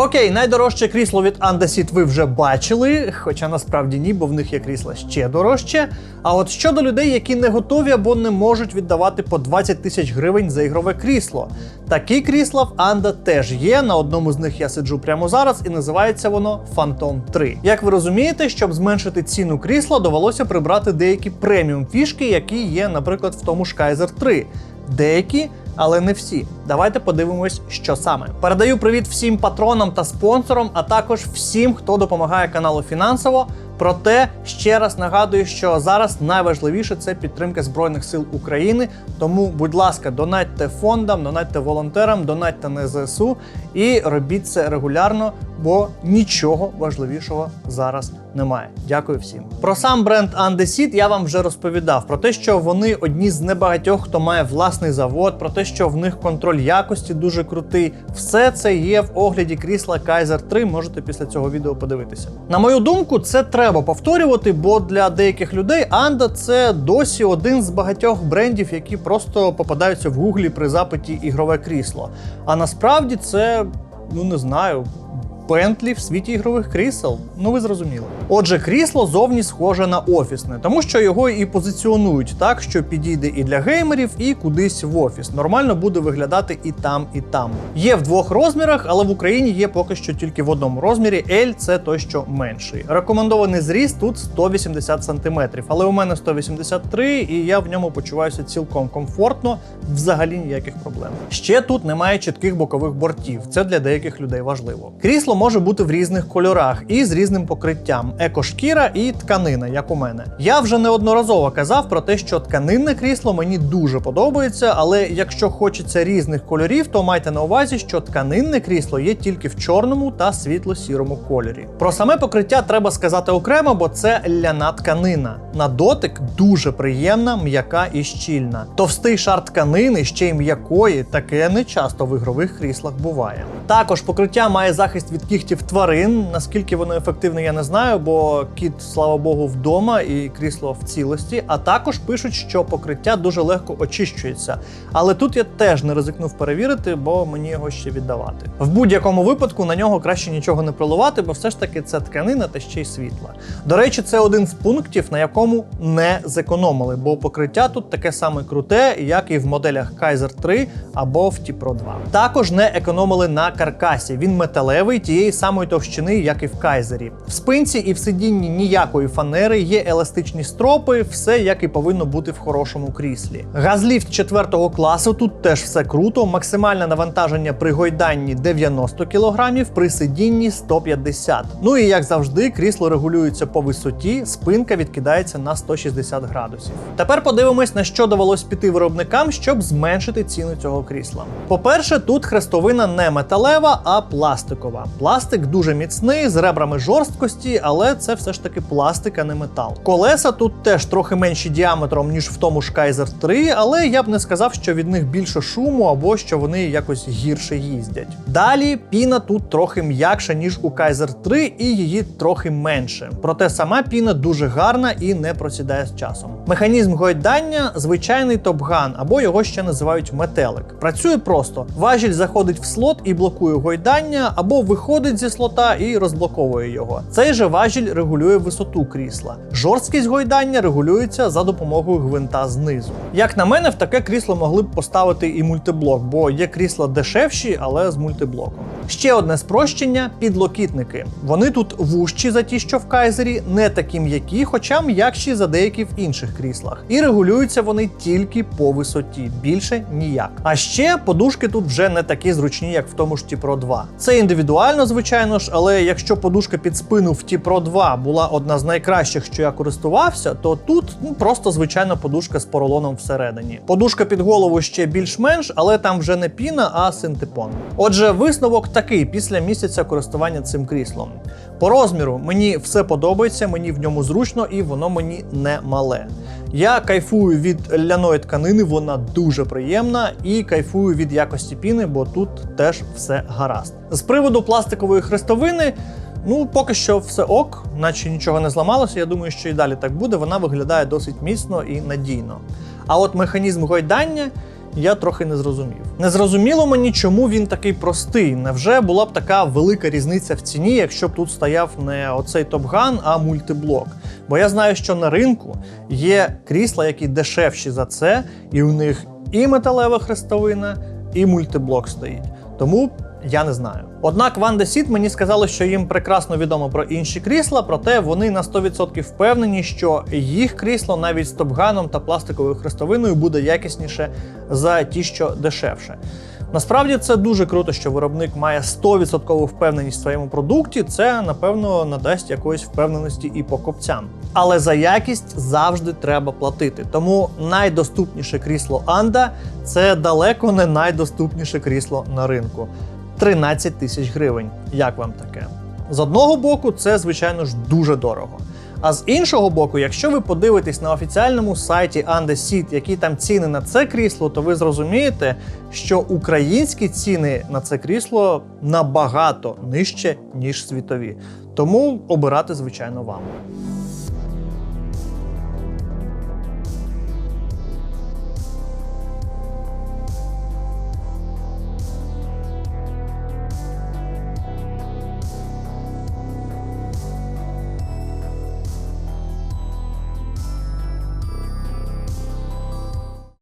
Окей, найдорожче крісло від Андесіт ви вже бачили, хоча насправді ні, бо в них є крісла ще дорожче. А от щодо людей, які не готові або не можуть віддавати по 20 тисяч гривень за ігрове крісло. Такі крісла в Анда теж є. На одному з них я сиджу прямо зараз, і називається воно Phantom 3. Як ви розумієте, щоб зменшити ціну крісла, довелося прибрати деякі преміум фішки, які є, наприклад, в тому ж Kaiser 3. Деякі, але не всі. Давайте подивимось, що саме. Передаю привіт всім патронам та спонсорам, а також всім, хто допомагає каналу фінансово. Проте ще раз нагадую, що зараз найважливіше це підтримка Збройних сил України. Тому, будь ласка, донатьте фондам, донатьте волонтерам, донатьте на ЗСУ і робіть це регулярно, бо нічого важливішого зараз немає. Дякую всім. Про сам бренд Undeseed я вам вже розповідав про те, що вони одні з небагатьох, хто має власний завод, про те, що в них контроль якості дуже крутий. Все це є в огляді крісла Kaiser 3. Можете після цього відео подивитися. На мою думку, це треба повторювати, бо для деяких людей Анда це досі один з багатьох брендів, які просто попадаються в гуглі при запиті ігрове крісло. А насправді це, ну не знаю. Бентлі в світі ігрових крісел. Ну ви зрозуміли. Отже, крісло зовні схоже на офісне, тому що його і позиціонують так, що підійде і для геймерів, і кудись в офіс. Нормально буде виглядати і там, і там. Є в двох розмірах, але в Україні є поки що тільки в одному розмірі. L – це той, що менший. Рекомендований зріст тут 180 см, але у мене 183, і я в ньому почуваюся цілком комфортно, взагалі ніяких проблем. Ще тут немає чітких бокових бортів. Це для деяких людей важливо. Крісло може бути в різних кольорах і з різним покриттям: екошкіра і тканина, як у мене. Я вже неодноразово казав про те, що тканинне крісло мені дуже подобається, але якщо хочеться різних кольорів, то майте на увазі, що тканинне крісло є тільки в чорному та світло-сірому кольорі. Про саме покриття треба сказати окремо, бо це ляна тканина. На дотик дуже приємна, м'яка і щільна. Товстий шар тканини, ще й м'якої, таке не часто в ігрових кріслах буває. Також покриття має захист від кігтів тварин. Наскільки воно ефективне, я не знаю, бо кіт, слава Богу, вдома і крісло в цілості. А також пишуть, що покриття дуже легко очищується. Але тут я теж не ризикнув перевірити, бо мені його ще віддавати. В будь-якому випадку на нього краще нічого не проливати, бо все ж таки це тканина та ще й світла. До речі, це один з пунктів, на якому не зекономили, бо покриття тут таке саме круте, як і в моделях Kaiser 3 або в T-Pro 2. Також не економили на каркасі. Він металевий тієї самої товщини, як і в Кайзері. В спинці і в сидінні ніякої фанери, є еластичні стропи, все як і повинно бути в хорошому кріслі. Газліфт 4 класу тут теж все круто. Максимальне навантаження при гойданні 90 кг, при сидінні 150 Ну і як завжди, крісло регулюється по висоті, спинка відкидається на 160 градусів. Тепер подивимось, на що довелось піти виробникам, щоб зменшити ціну цього крісла. По-перше, тут хрестовина не металева, а пластикова. Пластик дуже міцний, з ребрами жорсткості, але це все ж таки пластик, а не метал. Колеса тут теж трохи менші діаметром, ніж в тому ж Kaiser 3, але я б не сказав, що від них більше шуму або що вони якось гірше їздять. Далі піна тут трохи м'якша, ніж у Kaiser 3, і її трохи менше. Проте сама піна дуже гарна і не просідає з часом. Механізм гойдання звичайний топган, або його ще називають метелик. Працює просто: важіль заходить в слот і блокує гойдання, або виходить зі слота і розблоковує його. Цей же важіль регулює висоту крісла. Жорсткість гойдання регулюється за допомогою гвинта знизу. Як на мене, в таке крісло могли б поставити і мультиблок, бо є крісла дешевші, але з мультиблоком. Ще одне спрощення підлокітники. Вони тут вужчі за ті, що в кайзері, не такі м'які, хоча м'якші за деякі в інших кріслах. І регулюються вони тільки по висоті, більше ніяк. А ще подушки тут вже не такі зручні, як в тому ж T-Pro 2. Це індивідуально, звичайно ж, але якщо подушка під спину в T-Pro 2 була одна з найкращих, що я користувався, то тут ну, просто звичайна подушка з поролоном всередині. Подушка під голову ще більш-менш, але там вже не піна, а синтепон. Отже, висновок такий після місяця користування цим кріслом. По розміру мені все подобається, мені в ньому зручно і воно мені не мале. Я кайфую від ляної тканини, вона дуже приємна, і кайфую від якості піни, бо тут теж все гаразд. З приводу пластикової хрестовини. Ну, поки що все ок, наче нічого не зламалося. Я думаю, що і далі так буде. Вона виглядає досить міцно і надійно. А от механізм гойдання я трохи не зрозумів. Не зрозуміло мені, чому він такий простий. Невже була б така велика різниця в ціні, якщо б тут стояв не оцей топган, а мультиблок? Бо я знаю, що на ринку є крісла, які дешевші за це, і у них і металева хрестовина, і мультиблок стоїть. Тому я не знаю. Однак Ванда Сіт мені сказали, що їм прекрасно відомо про інші крісла, проте вони на 100% впевнені, що їх крісло навіть з топганом та пластиковою хрестовиною буде якісніше за ті, що дешевше. Насправді це дуже круто, що виробник має 100% впевненість в своєму продукті. Це напевно надасть якоїсь впевненості і покупцям. Але за якість завжди треба платити. Тому найдоступніше крісло Анда це далеко не найдоступніше крісло на ринку. 13 тисяч гривень. Як вам таке? З одного боку, це звичайно ж дуже дорого. А з іншого боку, якщо ви подивитесь на офіціальному сайті Andesit, які там ціни на це крісло, то ви зрозумієте, що українські ціни на це крісло набагато нижче, ніж світові. Тому обирати, звичайно, вам.